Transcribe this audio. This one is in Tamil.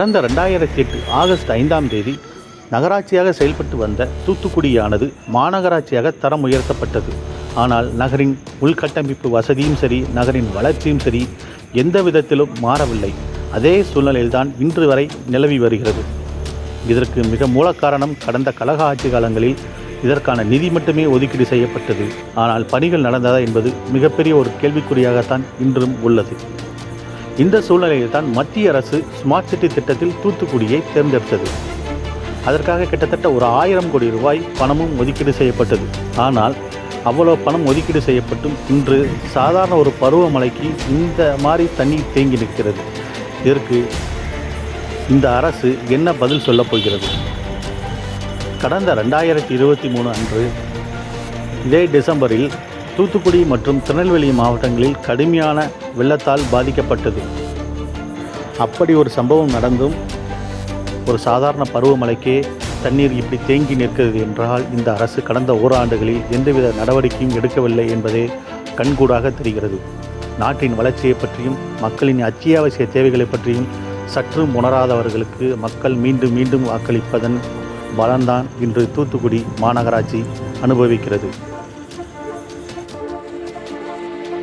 கடந்த ரெண்டாயிரத்தி எட்டு ஆகஸ்ட் ஐந்தாம் தேதி நகராட்சியாக செயல்பட்டு வந்த தூத்துக்குடியானது மாநகராட்சியாக தரம் உயர்த்தப்பட்டது. ஆனால் நகரின் உள்கட்டமைப்பு வசதியும் சரி நகரின் வளர்ச்சியும் சரி எந்த விதத்திலும் மாறவில்லை. அதே சூழ்நிலையில்தான் இன்று வரை நிலவி வருகிறது. இதற்கு மிக மூல காரணம் கடந்த கழக ஆட்சி காலங்களில் இதற்கான நிதி மட்டுமே ஒதுக்கீடு செய்யப்பட்டது. ஆனால் பணிகள் நடந்ததா என்பது மிகப்பெரிய ஒரு கேள்விக்குறியாகத்தான் இன்றும் உள்ளது. இந்த சூழ்நிலையில் தான் மத்திய அரசு ஸ்மார்ட் சிட்டி திட்டத்தில் தூத்துக்குடியை தேர்ந்தெடுத்தது. அதற்காக கிட்டத்தட்ட ஒரு ஆயிரம் கோடி ரூபாய் பணமும் ஒதுக்கீடு செய்யப்பட்டது. ஆனால் அவ்வளோ பணம் ஒதுக்கீடு செய்யப்பட்டும் இன்று சாதாரண ஒரு பருவமழைக்கு இந்த மாதிரி தண்ணீர் தேங்கி நிற்கிறது. இதற்கு இந்த அரசு என்ன பதில் சொல்லப் போகிறது? கடந்த ரெண்டாயிரத்தி இருபத்தி மூணு அன்று இதே டிசம்பரில் தூத்துக்குடி மற்றும் திருநெல்வேலி மாவட்டங்களில் கடுமையான வெள்ளத்தால் பாதிக்கப்பட்டது. அப்படி ஒரு சம்பவம் நடந்தும் ஒரு சாதாரண பருவமழைக்கே தண்ணீர் இப்படி தேங்கி நிற்கிறது என்றால் இந்த அரசு கடந்த ஓராண்டுகளில் எந்தவித நடவடிக்கையும் எடுக்கவில்லை என்பதே கண்கூடாக தெரிகிறது. நாட்டின் வளர்ச்சியை பற்றியும் மக்களின் அத்தியாவசிய தேவைகளை பற்றியும் சற்றும் உணராதவர்களுக்கு மக்கள் மீண்டும் மீண்டும் வாக்களிப்பதன் பலன்தான் இன்று தூத்துக்குடி மாநகராட்சி அனுபவிக்கிறது.